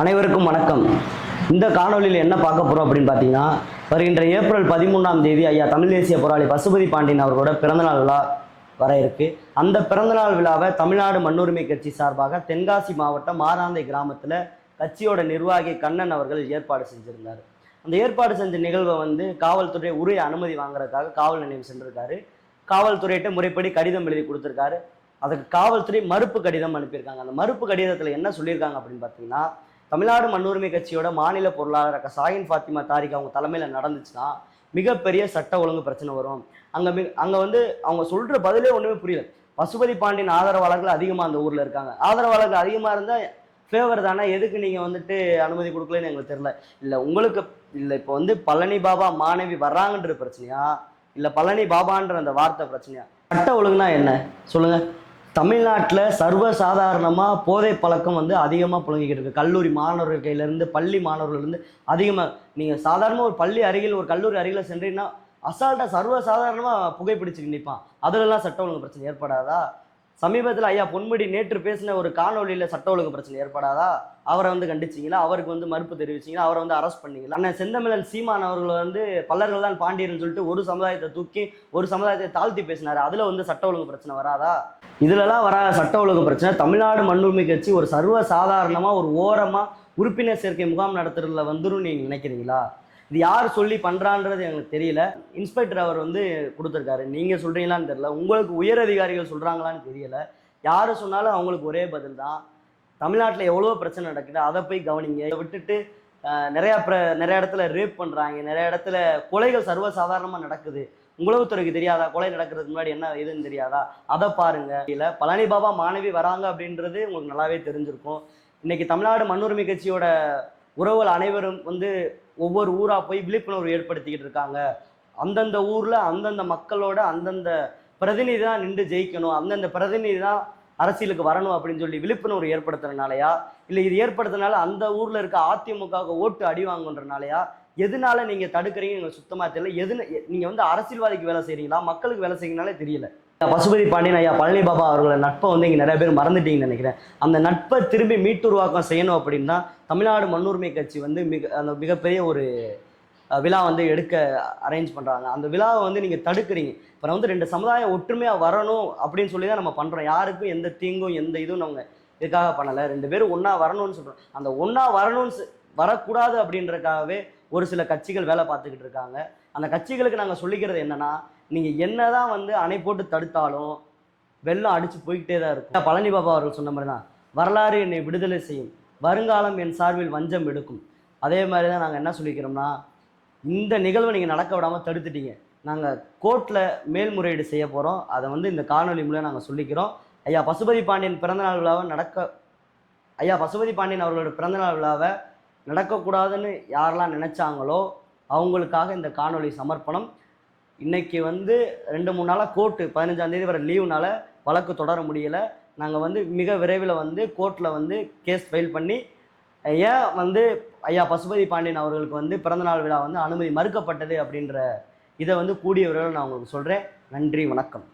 அனைவருக்கும் வணக்கம். இந்த காணொளியில் என்ன பார்க்க போகிறோம் அப்படின்னு பார்த்தீங்கன்னா வருகின்ற ஏப்ரல் பதிமூணாம் தேதி ஐயா தமிழ் தேசிய போராளி பசுபதி பாண்டியன் அவர்களோட பிறந்தநாள் விழா வர இருக்கு. அந்த பிறந்தநாள் விழாவை தமிழ்நாடு மண்ணுரிமை கட்சி சார்பாக தென்காசி மாவட்டம் மாராந்தை கிராமத்தில் கட்சியோட நிர்வாகி கண்ணன் அவர்கள் ஏற்பாடு செஞ்சிருந்தார். அந்த ஏற்பாடு செஞ்ச நிகழ்வை வந்து காவல்துறை உரிய அனுமதி வாங்குறதுக்காக காவல் நிலையம் சென்றிருக்காரு. காவல்துறையிட்ட முறைப்படி கடிதம் எழுதி கொடுத்துருக்காரு. அதுக்கு காவல்துறை மறுப்பு கடிதம் அனுப்பியிருக்காங்க. அந்த மறுப்பு கடிதத்தில் என்ன சொல்லியிருக்காங்க அப்படின்னு பார்த்தீங்கன்னா தமிழ்நாடு மண்ணுரிமை கட்சியோட மாநில பொருளாளர் அக்கா ஃபாத்திமா தாரிக் அவங்க தலைமையில் நடந்துச்சுன்னா மிகப்பெரிய சட்ட ஒழுங்கு பிரச்சனை வரும். அங்கே மிக அங்கே வந்து அவங்க சொல்கிற பதிலே ஒன்றுமே புரியல. பசுபதி பாண்டியன் ஆதரவாளர்கள் அதிகமாக அந்த ஊரில் இருக்காங்க. ஆதரவாளர்கள் அதிகமாக இருந்தால் ஃபேவர் தானே? எதுக்கு நீங்கள் வந்துட்டு அனுமதி கொடுக்கலன்னு எங்களுக்கு தெரில இல்லை உங்களுக்கு இல்லை இப்போ வந்து பழனி பாபா மாணவி வர்றாங்கன்ற பிரச்சனையா? இல்லை பழனி பாபான்ற அந்த வார்த்தை பிரச்சனையா? சட்ட ஒழுங்குனா என்ன? சொல்லுங்கள் தமிழ்நாட்டில் சர்வசாதாரணமாக போதை பழக்கம் வந்து அதிகமாக புழங்கிக்கிட்டு இருக்கு. கல்லூரி மாணவர்கள் கையிலேருந்து பள்ளி மாணவர்கள்லேருந்து அதிகமாக நீங்கள் சாதாரணமாக ஒரு பள்ளி அருகில் ஒரு கல்லூரி அருகில் சென்றீங்கன்னா அசால்ட்டாக சர்வசாதாரணமாக புகைப்பிடிச்சுட்டு நிற்பான் அதுலலாம் சட்ட ஒழுங்கு பிரச்சனை ஏற்படாதா? சமீபத்தில் ஐயா பொன்முடி நேற்று பேசின ஒரு காணொலியில் சட்ட ஒழுங்கு பிரச்சனை ஏற்படாதா? அவரை வந்து கண்டிச்சிங்களா? அவருக்கு வந்து மறுப்பு தெரிவிச்சிங்களா? அவரை வந்து அரெஸ்ட் பண்ணீங்களா? அண்ணன் செந்தமிழன் சீமான் அவர்கள் வந்து பல்லர்கள் தான் பாண்டியர்னு சொல்லிட்டு ஒரு சமுதாயத்தை தூக்கி ஒரு சமுதாயத்தை தாழ்த்தி பேசினார். அதில் வந்து சட்ட ஒழுங்கு பிரச்சனை வராதா? இதுலலாம் வராத சட்ட ஒழுங்கு பிரச்சனை தமிழ்நாடு மண்ணுரிமை கட்சி ஒரு சர்வ சாதாரணமாக ஒரு ஓரமாக உறுப்பினர் சேர்க்கை முகாம் நடத்துறதுல வந்துரும் நீங்கள் நினைக்கிறீங்களா? இது யார் சொல்லி பண்ணுறான்றது எங்களுக்கு தெரியல. இன்ஸ்பெக்டர் அவர் வந்து கொடுத்துருக்காரு. நீங்கள் சொல்கிறீங்களான்னு தெரியல. உங்களுக்கு உயர் அதிகாரிகள் சொல்கிறாங்களான்னு தெரியல. யார் சொன்னாலும் அவங்களுக்கு ஒரே பதில் தான். தமிழ்நாட்டில் எவ்வளோ பிரச்சனை நடக்குது அதை போய் கவனிங்க. இதை விட்டுட்டு நிறையா பிர நிறைய இடத்துல ரேப் பண்ணுறாங்க நிறைய இடத்துல கொலைகள் சர்வசாதாரணமாக நடக்குது. உளவுத்துறைக்கு தெரியாதா? கொலை நடக்கிறதுக்கு முன்னாடி என்ன ஏதுன்னு தெரியாதா? அதை பாருங்க. இல்லை பழனி பாபா மாணவி வராங்க அப்படின்றது உங்களுக்கு நல்லாவே தெரிஞ்சிருக்கும். இன்னைக்கு தமிழ்நாடு மண்ணுரிமை கட்சியோட உறவுகள் அனைவரும் வந்து ஒவ்வொரு ஊராக போய் விழிப்புணர்வு ஏற்படுத்திக்கிட்டு இருக்காங்க. அந்தந்த ஊரில் அந்தந்த மக்களோட அந்தந்த பிரதிநிதி தான் நின்று ஜெயிக்கணும். அந்தந்த பிரதிநிதி தான் அரசியலுக்கு வரணும் அப்படின்னு சொல்லி விழிப்புணர்வு ஏற்படுத்துறதுனாலயா இல்லை இது ஏற்படுத்துறதுனால அந்த ஊரில் இருக்க அதிமுகவுக்கு ஓட்டு அடி வாங்குன்றனாலயா எதனால நீங்கள் தடுக்கிறீங்க எங்களுக்கு சுத்தமாக தெரியல. எது நீங்கள் வந்து அரசியல்வாதிக்கு வேலை செய்கிறீங்களா மக்களுக்கு வேலை செய்றீங்கனாலே தெரியல. பசுபதி பாண்டியன் ஐயா பழனி பாபா அவர்களோட நட்பை வந்து இங்கே நிறைய பேர் மறந்துட்டீங்கன்னு நினைக்கிறேன். அந்த நட்பை திரும்பி மீட்டுருவாக்கம் செய்யணும் அப்படின்னா தமிழ்நாடு மண்ணுரிமை கட்சி வந்து மிக அந்த மிகப்பெரிய ஒரு விழா வந்து எடுக்க அரேஞ்ச் பண்ணுறாங்க அந்த விழாவை வந்து நீங்கள் தடுக்கிறீங்க. இப்போ வந்து ரெண்டு சமுதாயம் ஒற்றுமையாக வரணும் அப்படின்னு சொல்லி தான் நம்ம பண்ணுறோம் யாருக்கும் எந்த தீங்கும் எந்த இதுவும் நம்ம இதுக்காக பண்ணலை. ரெண்டு பேரும் ஒன்றா வரணும்னு சொல்கிறோம் அந்த ஒன்றா வரணும்னு வரக்கூடாது அப்படின்றதுக்காகவே ஒரு சில கட்சிகள் வேலை பார்த்துக்கிட்டு இருக்காங்க. அந்த கட்சிகளுக்கு நாங்கள் சொல்லிக்கிறது என்னென்னா நீங்கள் என்ன தான் வந்து அணை போட்டு தடுத்தாலும் வெள்ளம் அடித்து போய்கிட்டே தான் இருக்கும். பழனி பாபா அவர்கள் சொன்ன மாதிரி தான் வரலாறு என்னை விடுதலை செய்யும். வருங்காலம் என் சார்பில் வஞ்சம் எடுக்கும். அதே மாதிரி தான் நாங்கள் என்ன சொல்லிக்கிறோம்னா இந்த நிகழ்வை நீங்கள் நடக்க விடாமல் தடுத்துட்டீங்க. நாங்கள் கோர்ட்டில் மேல்முறையீடு செய்ய போகிறோம் அதை வந்து இந்த காணொலி மூலம் நாங்கள் சொல்லிக்கிறோம். ஐயா பசுபதி பாண்டியன் பிறந்தநாள் விழாவை நடக்க ஐயா பசுபதி பாண்டியன் அவர்களோட பிறந்தநாள் விழாவை நடக்கக்கூடாதுன்னு யாரெல்லாம் நினச்சாங்களோ அவங்களுக்காக இந்த காணொளி சமர்ப்பணம். இன்னைக்கு வந்து ரெண்டு மூணு நாளாக கோர்ட்டு பதினஞ்சாம் தேதி வர லீவுனால வழக்கு தொடர முடியலை. நாங்கள் வந்து மிக விரைவில் வந்து கோர்ட்டில் வந்து கேஸ் ஃபைல் பண்ணி ஏன் வந்து ஐயா பசுபதி பாண்டியன் அவர்களுக்கு வந்து பிறந்தநாள் விழா வந்து அனுமதி மறுக்கப்பட்டது அப்படின்ற இதை வந்து கூடிய விரைவில் நான் உங்களுக்கு சொல்கிறேன் நன்றி வணக்கம்.